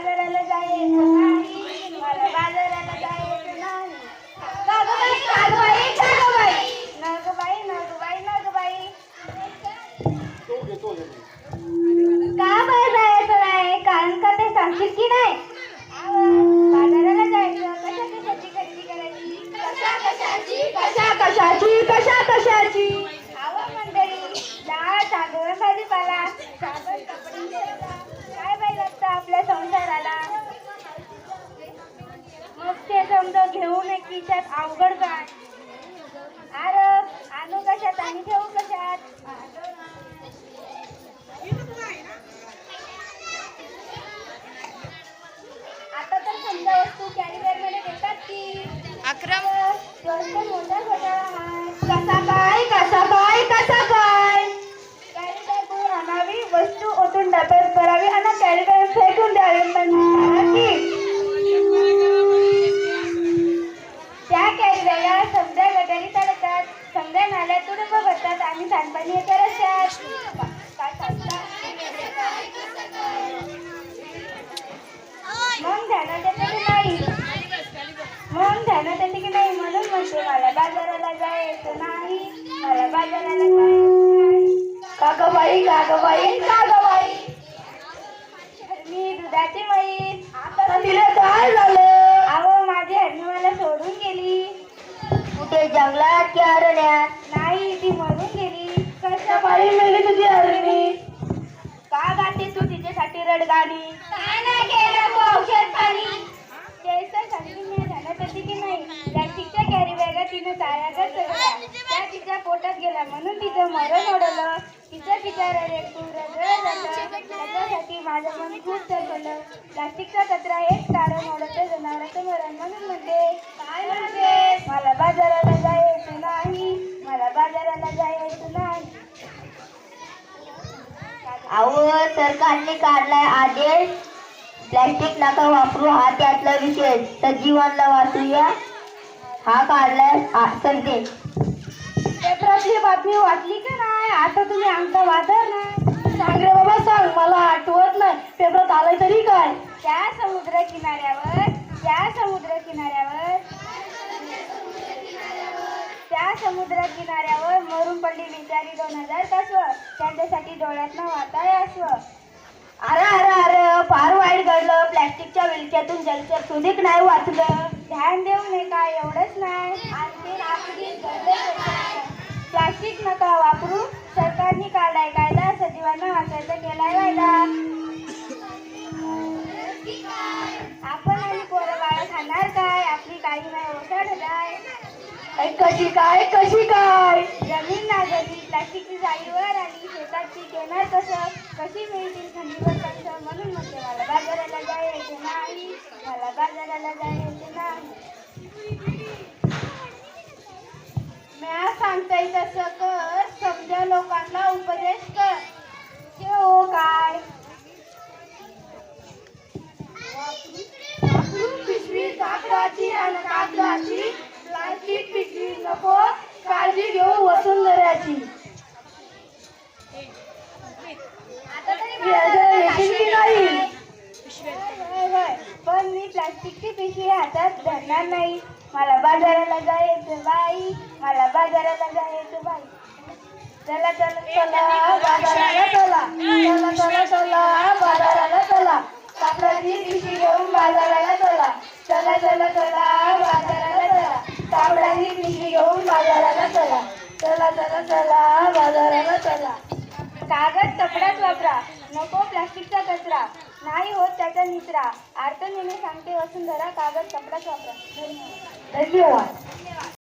बाजाराला जायचं नाही. का बरं जायचं नाही? कारण का ते सांगशील की नाही? कशा कशाची? कशा कशाची? कशा कशाची? स्वस्त मोठा घोटाळा आहे कसा काय कसा काय कसा काय कॅरी बॅग वर आणावी वस्तू ओतून डब्यात करावी आणि कॅरी बॅग फेकून द्यावी पण की त्या कॅरी बॅगा समजा गटारी अडकतात समजा नाल्यात तुडुंब भरतात आणि सांडपाणी येत रस्त्यात काय सांगता मग ध्यानात येते की नाही मग ध्यानात येते की नाही म्हणून म्हणते मला बाजाराला जायचं नाही. कागबाई कागबाई कागबाई. मी दुधाची म्हैस आता तिला काय झालं? अहो माझी हरणी मला सोडून गेली. कुठे? जंगलात की अरण्यात? नाही ती मरून गेली. कशा पायी तुझी हरणी? का गाते तू तिच्यासाठी रडगाणी? काय नाही केलं औषध पाणी ध्यानात येते की नाही प्लास्टिकच्या कॅरी बॅगा तिने तायागत चढवल्या पोटात गेला म्हणून तिचं मरण ओढलं. तिचं बिचारं त्याच्यासाठी माझं मन खूप सरकलं प्लास्टिकचा कचरा हेच कारण ओढवतं जनावरांचं मरण म्हणून म्हणते. काय म्हणते? मला बाजाराला जायचं नाही. मला बाजाराला जायचं नाही. अहो सरकारने काढलाय आदेश. प्लॅस्टिक नका वापरू. हा त्यातला विषय. सजीवांना वाचूया. हा काढलाय. संदेश पेपरातली बातमी वाचली का नाही? आता तुम्ही आमचा वादर नाही. सांग रे बाबा सांग मला आठवत नाही. पेपरात आलंय तरी काय? त्या समुद्र किनाऱ्यावर त्या समुद्र किनाऱ्यावर त्या समुद्र किनाऱ्यावर मरून पडली बिचारी दोन हजार कसव. त्यांच्यासाठी डोळ्यातनं वाटाय असव. अरे अरे अरे फार वाईट घडलं. प्लॅस्टिकच्या विलक्यातून जलचर सुधीक नाही वाचलं. ध्यान देऊ नये काय एवढंच नाही. आणखी आपली प्लास्टिक नका वापरू. सरकारने काढलाय कायदा सजीवांना वाचायचा केलाय वायदा. आपण आणि पोरं बाळा खाणार काय? आपली काही नाही ओसाड काय कशी काय कशी काय? जमीन नागरी प्लास्टिकची जाळीवर आणि शेतात पीक येणार कसं? कशी मिळतील थंडीवर कसं? म्हणून म्हणते मला बाजाराला जायचं नाही. मला बाजाराला जायचं नाही. म्या सांगताय तसं कर समजा लोकांना उपदेश कर. हो काय? पिशवी कापडाची आणि कागदाची. प्लास्टिक पिशवी नको काळजी घेऊ की नाही. पण मी प्लास्टिकची पिशवी हातात धरणार नाही. मला बाजाराला जायचं बाई. मला बाजाराला जायचं बाई. चला चला चला बाजाराला चला. चला चला चला बाजाराला चला. कापडाची पिशवी घेऊन बाजाराला चला. चला चला चला बाजाराला चला. कापडाची पिशवी घेऊन बाजाराला चला. चला चला चला बाजाराला चला. कागद कपडाच वापरा. नको प्लास्टिकचा कचरा. नाही होत त्याचा निचरा. अर्थ नेहमी सांगते वसुंधरा कागद कपडाच वापरा. धन्यवाद. धन्यवाद